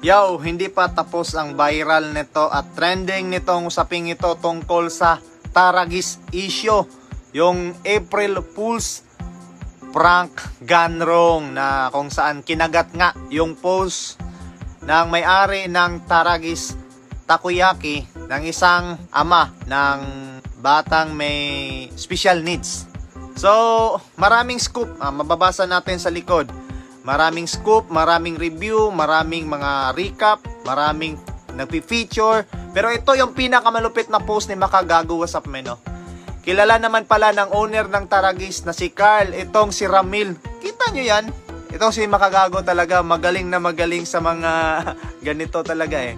Yo, hindi pa tapos ang viral nito at trending nitong usaping ito tungkol sa Taragis issue. Yung April Fool's prank gone wrong na kung saan kinagat nga yung post ng may-ari ng Taragis Takoyaki ng isang ama ng batang may special needs. So, maraming scoop. Ah, mababasa natin sa likod. Maraming scoop, maraming review, maraming mga recap, maraming nagpi-feature. Pero ito yung pinakamalupit na post ni Makagago What's up, men, no? Kilala naman pala ng owner ng Taragis na si Carl, itong si Ramil. Kita nyo yan? Itong si Makagago talaga, magaling na magaling sa mga ganito talaga eh.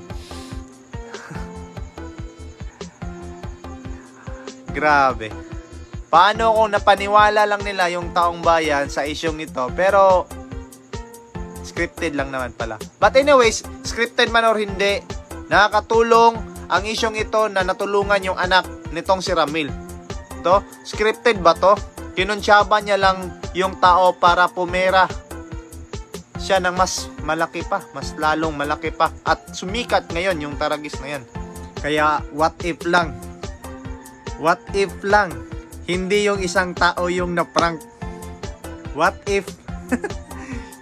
Grabe. Paano kung napaniwala lang nila yung taong bayan sa isyong ito, pero scripted lang naman pala. But anyways, scripted man or hindi, nakakatulong ang isyong ito na natulungan yung anak nitong si Ramil. To, scripted ba to? Kinunsyaba niya lang yung tao para pumera siya ng mas malaki pa, mas lalong malaki pa. At sumikat ngayon yung Taragis na yan. Kaya what if lang? What if lang? Hindi yung isang tao yung na-prank. What if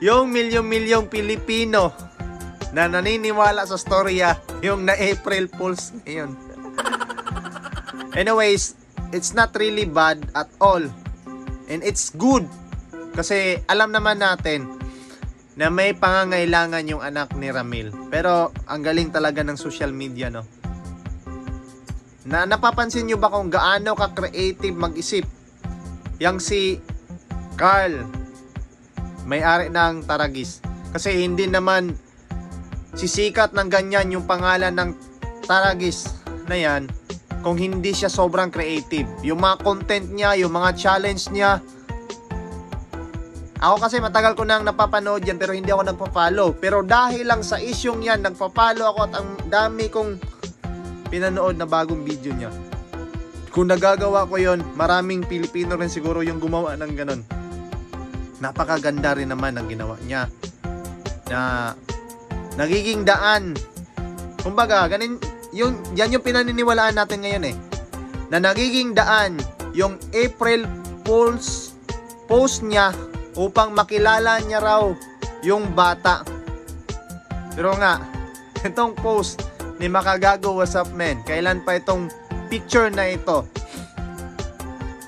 yung milyong-milyong Pilipino na naniniwala sa storya yung na April Fools ngayon. Anyways, it's not really bad at all. And it's good. Kasi alam naman natin na may pangangailangan yung anak ni Ramil. Pero ang galing talaga ng social media, no? Na napapansin nyo ba kung gaano ka-creative mag-isip? Yang si Carl, may-ari ng Taragis. Kasi hindi naman sisikat ng ganyan yung pangalan ng Taragis na yan kung hindi siya sobrang creative. Yung mga content niya, yung mga challenge niya. Ako kasi matagal ko nang napapanood yan pero hindi ako nagpa-follow. Pero dahil lang sa isyong yan, nagpa-follow ako at ang dami kong pinanood na bagong video niya. Kung nagagawa ko yon, maraming Pilipino rin siguro yung gumawa ng ganon. Napakaganda rin naman ang ginawa niya. Na nagiging daan. Kumbaga, ganin, yung, yan yung pinaniniwalaan natin ngayon eh. Na nagiging daan yung April Fool's post niya upang makilala niya raw yung bata. Pero nga, itong post ni Makagago What's Up Men, kailan pa itong picture na ito,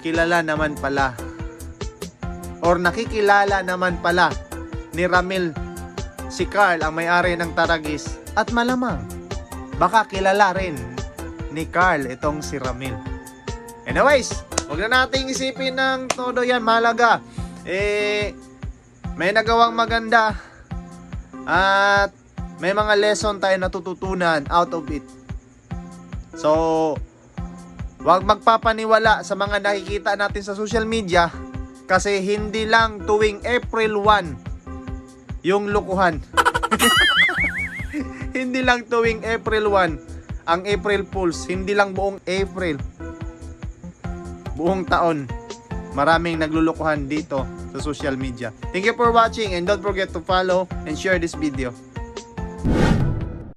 kilala naman pala or nakikilala naman pala ni Ramil si Carl ang may-ari ng Taragis at malamang baka kilala rin ni Carl itong si Ramil. Anyways, wag na nating isipin ng todo yan, mahalaga. Eh, may nagawang maganda at may mga lesson tayo natututunan out of it. So, wag magpapaniwala sa mga nakikita natin sa social media kasi hindi lang tuwing April 1 yung lukuhan. hindi lang tuwing April 1 ang April Fools, hindi lang buong April. Buong taon. Maraming naglulukuhan dito sa social media. Thank you for watching and don't forget to follow and share this video.